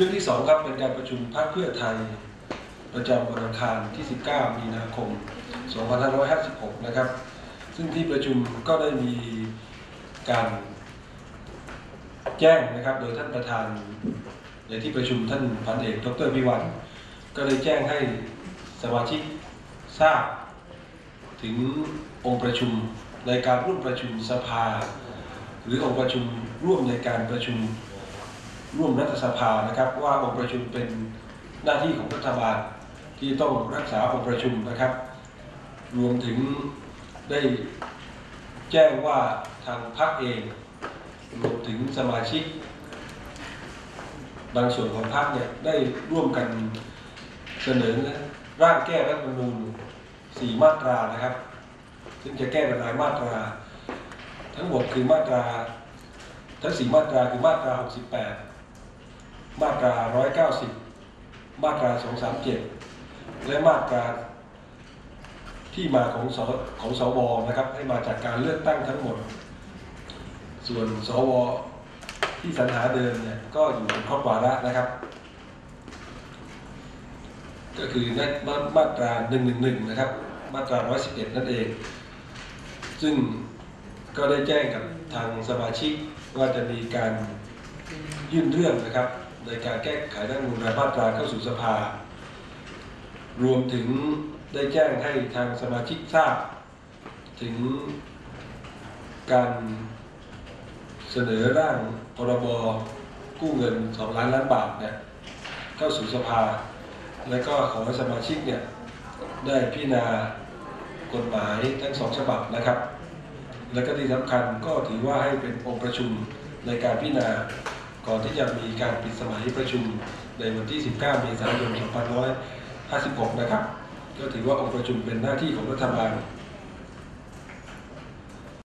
รื่องที่สองครับเป็นการประชุมพรรคเพื่อไทย ประจำวันอังคารที่ 19 มีนาคม 2556 นะครับ ซึ่งที่ประชุมก็ได้มีการแจ้งนะครับ โดยท่านประธานในที่ประชุมท่านพันเอกดรพิวันก็ได้แจ้งให้สมาชิกทราบ ถึงองค์ประชุมในการร่วมประชุมสภา หรือองค์ประชุมร่วมในการประชุม ร่วมรัฐสภานะครับ ว่าองค์ประชุมเป็นหน้าที่ของรัฐบาลที่ต้องรักษาองค์ประชุมนะครับ รวมถึงได้แจ้งว่าทางพรรคเองรวมถึงสมาชิก บางส่วนของพรรคเนี่ยได้ร่วมกันเสนอร่างแก้รัฐธรรมนูญสี่มาตรานะครับ ซึ่งจะแก้เป็นรายมาตรา ทั้งหมดคือมาตรา ทั้งสี่มาตราคือมาตรา 68 มาตรา 190 มาตรา 237 และมาตราที่มาของสของสวนะครับ ให้มาจากการเลือกตั้งทั้งหมด ส่วนสวที่สรรหาเดิมเนี่ยก็อยู่ในครอวาระนะครับ ก็คือในมามาตรา 111 นะครับ มาตรา 111 นั่นเอง ซึ่งก็ได้แจ้งกับทางสมาชิกว่าจะมีการยื่นเรื่องนะครับ ในการแก้ไขรัฐธรรมนูญรายมาตราเข้าสู่สภา รวมถึงได้แจ้งให้ทางสมาชิกทราบ ถึงการเสนอร่างพรบกู้เงิน 2 ล้านล้านบาทเนี่ยเข้าสู่สภา และก็ขอให้สมาชิกเนี่ยได้พิจารณากฎหมายทั้งสองฉบับนะครับ และก็ที่สำคัญก็ถือว่าให้เป็นองค์ประชุมในการพิจารณา ก่อนที่จะมีการปิดสมัยประชุมในวันที่ 19 เมษายน 2556 นะครับ ก็ถือว่าองค์ประชุมเป็นหน้าที่ของรัฐบาล